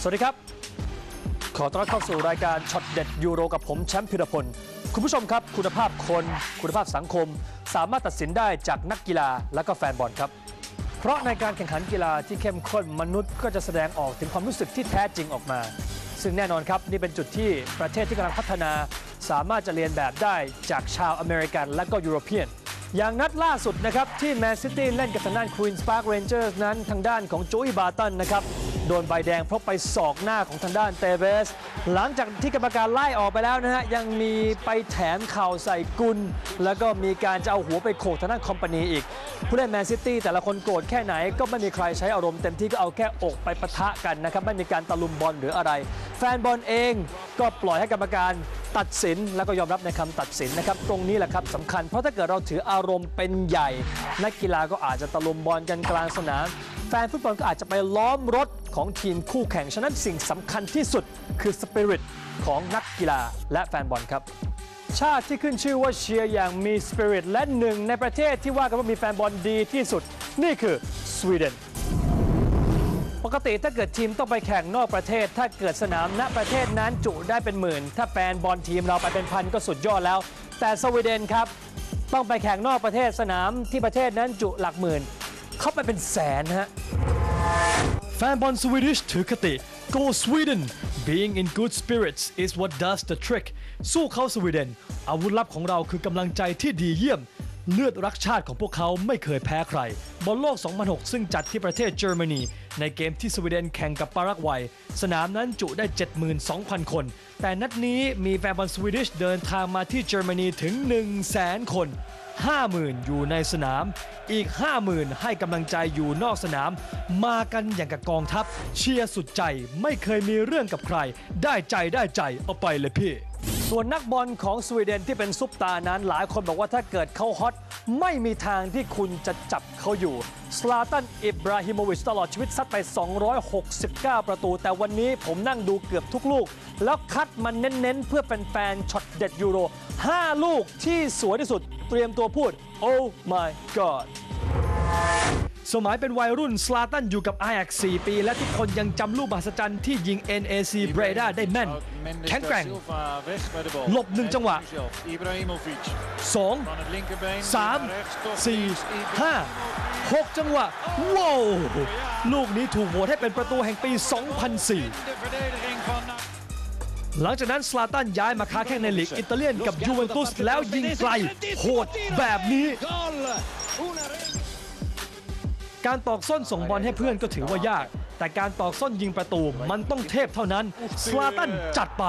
สวัสดีครับ ขอต้อนรับเข้าสู่รายการช็อตเด็ดยูโรกับผมแชมป์พิรพล คุณผู้ชมครับ คุณภาพคนคุณภาพสังคม สามารถตัดสินได้จากนักกีฬาและก็แฟนบอลครับ เพราะในการแข่งขันกีฬาที่เข้มข้นมนุษย์ก็จะแสดงออกถึงความรู้สึกที่แท้จริงออกมา ซึ่งแน่นอนครับนี่เป็นจุดที่ประเทศที่กำลังพัฒนา สามารถจะเรียนแบบได้จากชาวอเมริกันและก็ยุโรเปียนอย่างนัดล่าสุดนะครับที่แมนซิตี้เล่นกับทางด้านควีนส์พาร์คเรนเจอร์สนั้นทางด้านของโจอีบาตันนะครับ โดนใบแดงเพราะไปศอกหน้าของทางด้านเตเบสหลังจากที่กรรมการไล่ออกไปแล้วนะฮะ ยังมีไปแถมเข่าใส่กุล แล้วก็มีการจะเอาหัวไปโขกทางด้านคอมพานีอีก ผู้เล่นแมนซิตี้แต่ละคนโกรธแค่ไหนก็ไม่มีใครใช้อารมณ์เต็มที่ก็เอาแค่อกไปปะทะกันนะครับ ไม่มีการตะลุมบอลหรืออะไร แฟนบอลเองก็ปล่อยให้กรรมการตัดสินแล้วก็ยอมรับในคำตัดสินนะครับ ตรงนี้แหละครับสำคัญเพราะถ้าเกิดเราถืออารมณ์เป็นใหญ่ นักกีฬาก็อาจจะตะลุมบอลกันกลางสนาม แฟนฟุตบอลก็อาจจะไปล้อมรถของทีมคู่แข่ง ฉะนั้นสิ่งสำคัญที่สุดคือสปิริตของนักกีฬาและแฟนบอลครับ ชาติที่ขึ้นชื่อว่าเชียร์อย่างมีสปิริตและหนึ่งในประเทศที่ว่ากันว่ามีแฟนบอลดีที่สุด นี่คือสวีเดนปกติถ้าเกิดทีมต้องไปแข่งนอกประเทศ ถ้าเกิดสนามณประเทศนั้นจุได้เป็นหมื่น ถ้าแฟนบอลทีมเราไปเป็นพันก็สุดยอดแล้ว แต่สวีเดนครับ ต้องไปแข่งนอกประเทศสนามที่ประเทศนั้นจุหลักหมื่น เข้าไปเป็นแสนฮะแฟนบอลสวีดิชถือคติ Go Sweden Being in good spirits is what does the trick สู้เขาสวีเดน อาวุธลับของเราคือกำลังใจที่ดีเยี่ยม เลือดรักชาติของพวกเขาไม่เคยแพ้ใคร บอลโลก 2006 ซึ่งจัดที่ประเทศเยอรมนี ในเกมที่สวีเดนแข่งกับปารากวัย สนามนั้นจุได้ 72,000 คน แต่นัดนี้มีแฟนบอลสวีดิชเดินทางมาที่เยอรมนีถึง 100,000 คน 50,000 อยู่ในสนาม อีก 50,000 ให้กำลังใจอยู่นอกสนาม มากันอย่างกับกองทัพ เชียร์สุดใจไม่เคยมีเรื่องกับใคร ได้ใจได้ใจเอาไปเลยพี่ ส่วนนักบอลของสวีเดนที่เป็นซุปตานั้นหลายคนบอกว่าถ้าเกิดเขาฮอตไม่มีทางที่คุณจะจับเขาอยู่สลาตันอิบราฮิโมวิชตลอดชีวิตซัดไป 269 ประตู แต่วันนี้ผมนั่งดูเกือบทุกลูก แล้วคัดมันเน้น ๆ เพื่อเป็นแฟนช็อตเด็ดยูโร 5 ลูกที่สวยที่สุดเตรียมตัวพูด Oh my god สมัยเป็นวัยรุ่นสลาตันอยู่กับ Ajax 4ปี และทุกคนยังจำลูกมหัศจรรย์ที่ยิง NAC Breda ได้แม่น แข็งแกร่ง หลบหนึ่งจังหวะ Ibrahimovic 2 van het linkerbeen. สาม naar rechts, toch สี่ is Ibra- ห้าหกจังหวะว้าวลูกนี้ถูกโหวตให้เป็นประตูแห่งปี 2004 De verdediging van NAC. หลังจากนั้นสลาตันย้ายมาค้าแข่งในลีกอิตาเลียนกับยูเวนตุสแล้วยิงไกล โหดแบบนี้ การตอกส้นส่งบอลให้เพื่อนก็ถือว่ายาก แต่การตอกส้นยิงประตูมันต้องเทพเท่านั้นสลาตันจัดไป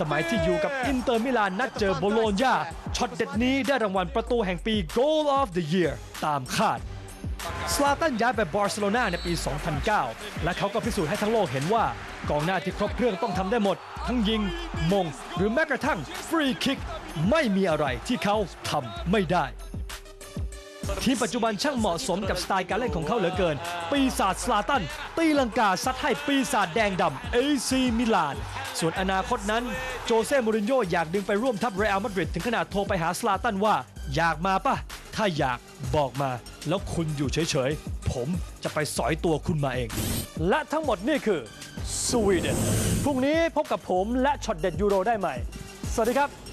สมัยที่อยู่กับอินเตอร์มิลานนัดเจอโบโลญญาช็อตเด็ดนี้ได้รางวัลประตูแห่งปี Goal of the Year ตามคาดสลาตันย้ายไปบาร์เซโลนาในปี 2009 และเขาก็พิสูจน์ให้ทั้งโลกเห็นว่ากองหน้าที่ครบเครื่องต้องทำได้หมด ทั้งยิง มง หรือแม้กระทั่งฟรีคิก ไม่มีอะไรที่เขาทำไม่ได้ ทีมปัจจุบันช่างเหมาะสมกับสไตล์การเล่นของเขาเหลือเกิน ปีศาจสลาตัน ตีลังกาซัดให้ปีศาจแดงดำเอซีมิลาน ส่วนอนาคตนั้น โจเซ่มูรินโญ่อยากดึงไปร่วมทัพเรอัลมาดริดถึงขนาดโทรไปหาสลาตันว่า อยากมาปะถ้าอยากบอกมา แล้วคุณอยู่เฉยๆ ผมจะไปสอยตัวคุณมาเอง และทั้งหมดนี่คือสวีเดนพรุ่งนี้พบกับผมและช็อตเด็ดยูโรได้ใหม่ สวัสดีครับ